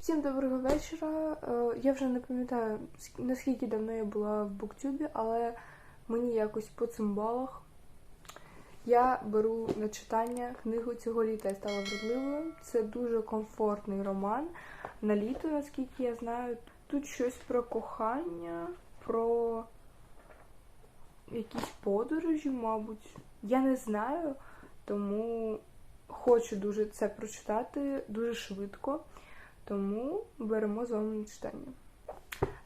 Всім доброго вечора. Е, Я вже не пам'ятаю наскільки давно я була в буктюбі, але мені якось по цим балах. Я беру на читання книгу цього літа я стала вродливою. Це дуже комфортний роман на літо, наскільки я знаю. Тут щось про кохання, про якісь подорожі, мабуть. Я не знаю, тому хочу дуже це прочитати дуже швидко. Тому беремо з вами читання.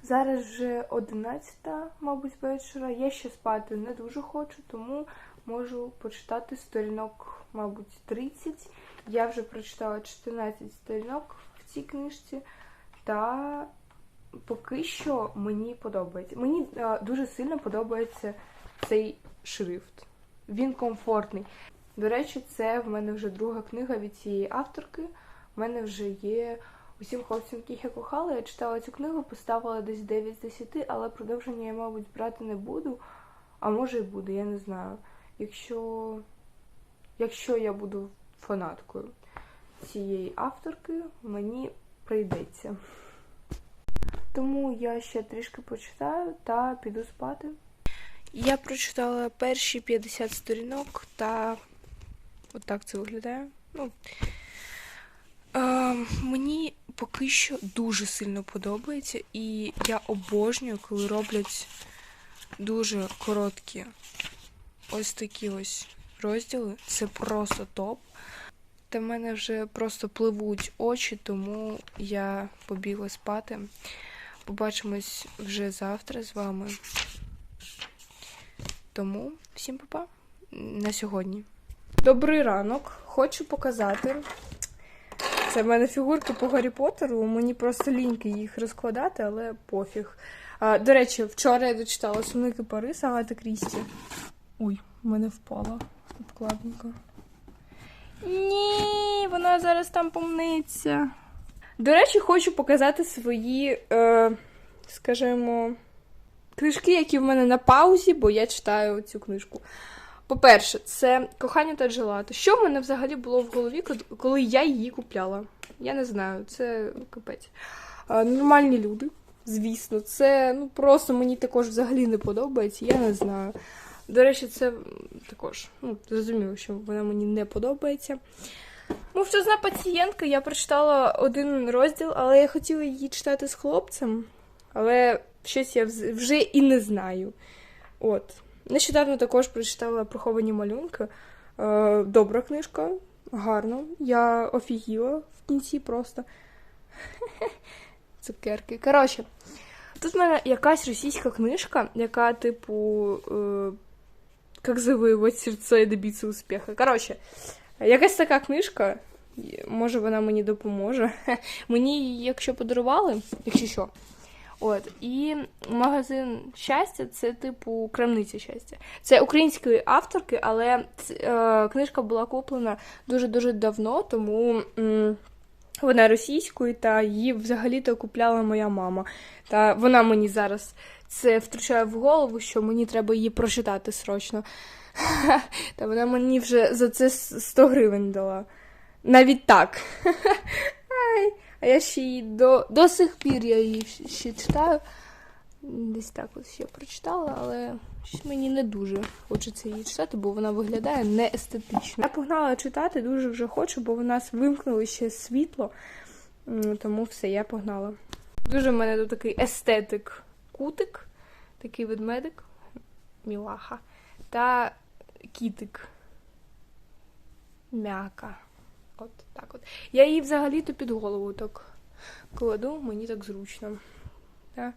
Зараз вже 11, мабуть, вечора. Я ще спати не дуже хочу, тому можу почитати сторінок, мабуть, 30. Я вже прочитала 14 сторінок в цій книжці, та поки що мені подобається. Мені е, дуже сильно подобається цей шрифт. Він комфортний. До речі, це в мене вже друга книга від цієї авторки. У мене вже є усім хлопцям, яких я кохала. Я читала цю книгу, поставила десь 9 з 10, але продовження я, мабуть, брати не буду. А може і буду, я не знаю. Якщо, якщо я буду фанаткою цієї авторки, мені прийдеться. Тому я ще трішки почитаю та піду спати. Я прочитала перші 50 сторінок та отак це виглядає. Ну, е, мені поки що дуже сильно подобається, і я обожнюю, коли роблять дуже короткі ось такі ось розділи. Це просто топ. Та в мене вже просто пливуть очі, тому я побігла спати. Побачимось вже завтра з вами. Тому всім па-па на сьогодні. Добрий ранок. Хочу показати. Це в мене фігурки по Гаррі Поттеру. Мені просто ліньки їх розкладати, але пофіг. А, до речі, вчора я дочитала Суники Парис Агата Крісті. Ой, в мене впала обкладинка. Ні, вона зараз там помниться. До речі, хочу показати свої, е, скажімо, книжки, які в мене на паузі, бо я читаю цю книжку. По-перше, це кохання та джелато. Що в мене взагалі було в голові, коли я її купляла? Я не знаю, це капець. Нормальні люди, звісно, це ну просто мені також взагалі не подобається, я не знаю. До речі, це також ну, зрозуміло, що вона мені не подобається. Мовчазна пацієнтка, я прочитала один розділ, але я хотіла її читати з хлопцем, але щось я вже і не знаю. От. Нещодавно також прочитала приховані малюнки. Е, добра книжка, гарно. Я офігіла в кінці просто. Цукерки. Коротше, тут в мене якась російська книжка, яка, типу, е, як завоювати серце і добитися успіху. Коротше, якась така книжка. Може, вона мені допоможе. Мені її, якщо подарували, якщо що. От, і магазин щастя це типу крамниця щастя. Це української авторки, але е, книжка була куплена дуже-дуже давно, тому м, вона російською, та її взагалі-то купляла моя мама. Та вона мені зараз це втручає в голову, що мені треба її прочитати срочно. Та вона мені вже за це 100 гривень дала. Навіть так. А я ще її до, до сих пір я її ще читаю. Десь так ось ще прочитала, але щось мені не дуже хочеться її читати, бо вона виглядає не естетично. Я погнала читати, дуже вже хочу, бо в нас вимкнули ще світло. Тому все, я погнала. Дуже в мене тут такий естетик кутик, такий ведмедик, мілаха, та кітик. М'яка. От так от. Я її взагалі-то під голову так кладу, мені так зручно. Да?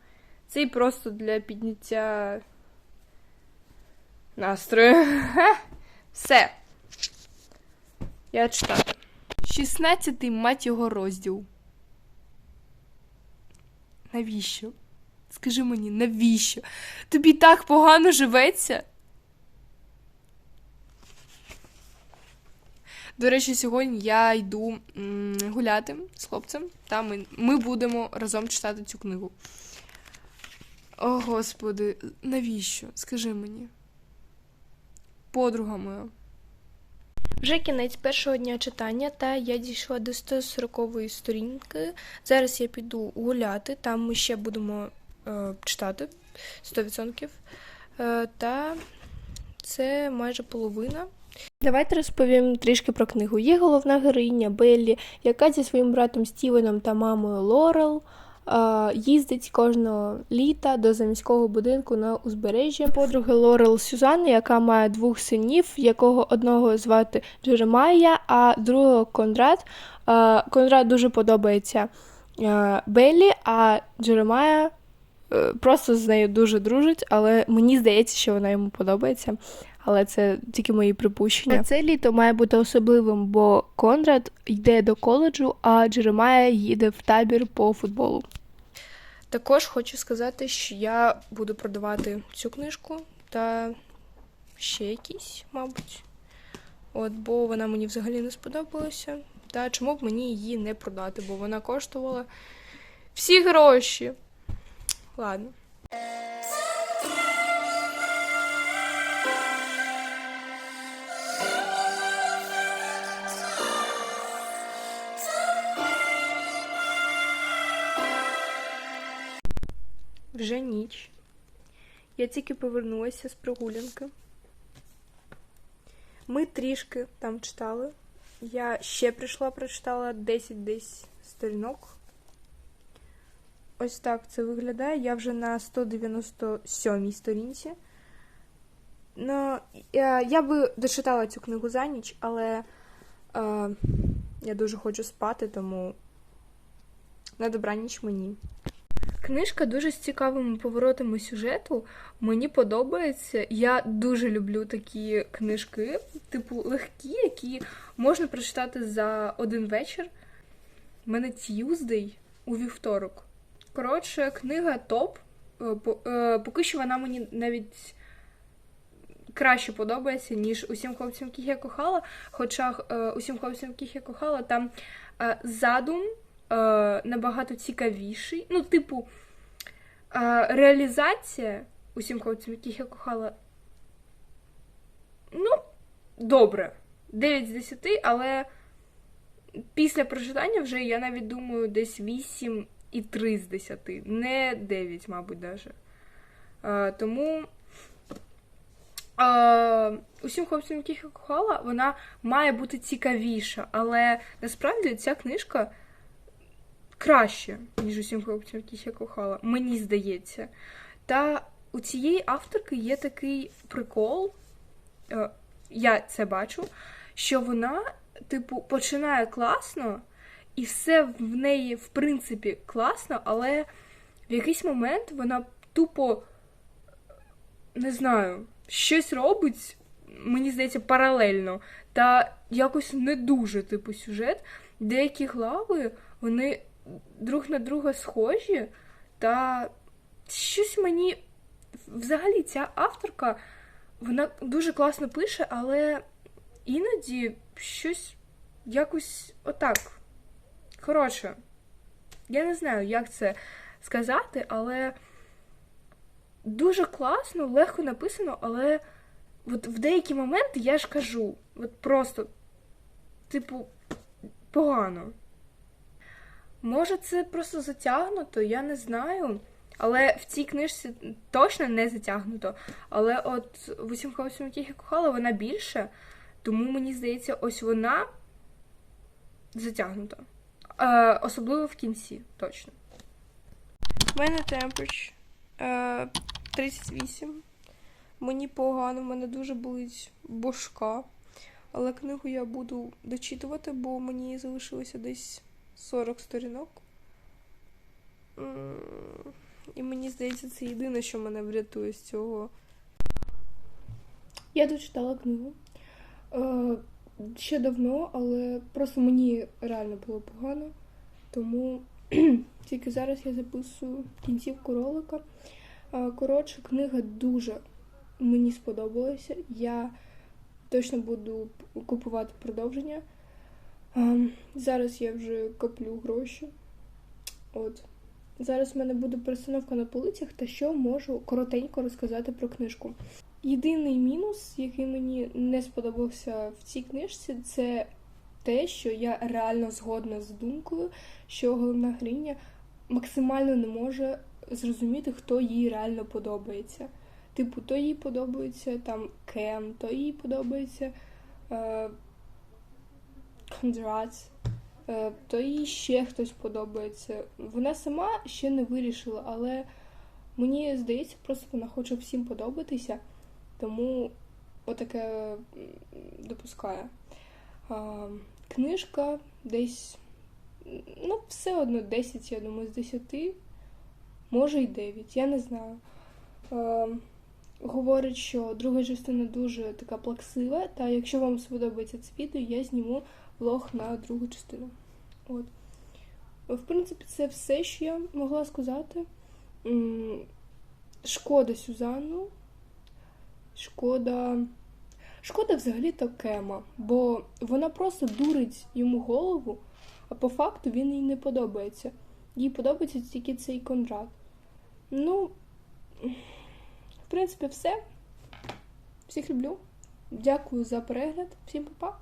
Це і просто для підняття настрою. Все. Я читаю. 16-й мать його розділ. Навіщо? Скажи мені, навіщо? Тобі так погано живеться? До речі, сьогодні я йду гуляти з хлопцем, та ми, ми будемо разом читати цю книгу. О, Господи, навіщо? Скажи мені. Подруга моя. Вже кінець першого дня читання, та я дійшла до 140-ї сторінки. Зараз я піду гуляти, там ми ще будемо е, читати 100%. Е, та це майже половина. Давайте розповім трішки про книгу. Є головна героїня Беллі, яка зі своїм братом Стівеном та мамою Лорел е, їздить кожного літа до заміського будинку на узбережжя. Подруги Лорел Сюзанни, яка має двох синів, якого одного звати Джеремая, а другого Конрад. Е, Конрад дуже подобається е, Беллі, а Джеремая просто з нею дуже дружить, але мені здається, що вона йому подобається. Але це тільки мої припущення. А Це літо має бути особливим, бо Конрад йде до коледжу, а Джеремая їде в табір по футболу. Також хочу сказати, що я буду продавати цю книжку та ще якісь, мабуть. От, бо вона мені взагалі не сподобалася. Та чому б мені її не продати, бо вона коштувала всі гроші. Ладно. Вже ніч. Я тільки повернулася з прогулянки. Ми трішки там читали. Я ще прийшла, прочитала 10 десь сторінок. Ось так це виглядає. Я вже на 197 сторінці. Ну, я, я би дочитала цю книгу за ніч, але е, я дуже хочу спати, тому на добраніч мені. Книжка дуже з цікавими поворотами сюжету. Мені подобається. Я дуже люблю такі книжки, типу легкі, які можна прочитати за один вечір. У мене Т'юздей у вівторок. Коротше, книга топ. Е, е, Поки що вона мені навіть краще подобається, ніж усім хлопцям, яких я кохала. Хоча е, усім хлопцям, яких я кохала, там задум набагато цікавіший. Ну, типу, реалізація усім хлопцям, яких я кохала. Ну, добре. 9 з 10, але після прочитання вже я навіть думаю десь 8 і 3 з 10. Не 9, мабуть, даже. Е, тому. Е, усім хлопцям, яких я кохала, вона має бути цікавіша, але насправді ця книжка краще, ніж усім хлопцям, яких я кохала. Мені здається. Та у цієї авторки є такий прикол, е, я це бачу, що вона, типу, починає класно, і все в неї, в принципі, класно, але в якийсь момент вона тупо, не знаю, щось робить, мені здається, паралельно. Та якось не дуже, типу, сюжет. Деякі глави, вони друг на друга схожі, та щось мені. Взагалі, ця авторка, вона дуже класно пише, але іноді щось якось отак. Коротше, я не знаю, як це сказати, але дуже класно, легко написано, але от в деякі моменти я ж кажу, от просто, типу, погано. Може, це просто затягнуто, я не знаю. Але в цій книжці точно не затягнуто. Але от в усім хлопцям, яких я кохала, вона більше. Тому мені здається, ось вона затягнута. Е, особливо в кінці, точно. У мене темперач е, 38. Мені погано, в мене дуже болить бошка. Але книгу я буду дочитувати, бо мені залишилося десь 40 сторінок. І мені здається, це єдине, що мене врятує з цього. Я дочитала книгу. Ще давно, але просто мені реально було погано. Тому тільки зараз я записую кінцівку ролика. Коротше, книга дуже мені сподобалася. Я точно буду купувати продовження. Зараз я вже коплю гроші. От. Зараз в мене буде перестановка на полицях, та що можу коротенько розказати про книжку. Єдиний мінус, який мені не сподобався в цій книжці, це те, що я реально згодна з думкою, що головна героїня максимально не може зрозуміти, хто їй реально подобається. Типу, то їй подобається там Кем, то їй подобається е, Кондрат, е, то їй ще хтось подобається. Вона сама ще не вирішила, але мені здається, просто вона хоче всім подобатися, тому отаке допускає. А, книжка десь, ну, все одно 10, я думаю, з 10, може й 9, я не знаю. Е, говорить, що друга частина дуже така плаксива, та якщо вам сподобається це відео, я зніму влог на другу частину. От. В принципі, це все, що я могла сказати. Шкода Сюзанну. Шкода. Шкода взагалі-то Кема, бо вона просто дурить йому голову, а по факту він їй не подобається. Їй подобається тільки цей контракт. Ну, в принципі, все. Всіх люблю. Дякую за перегляд. Всім па-па.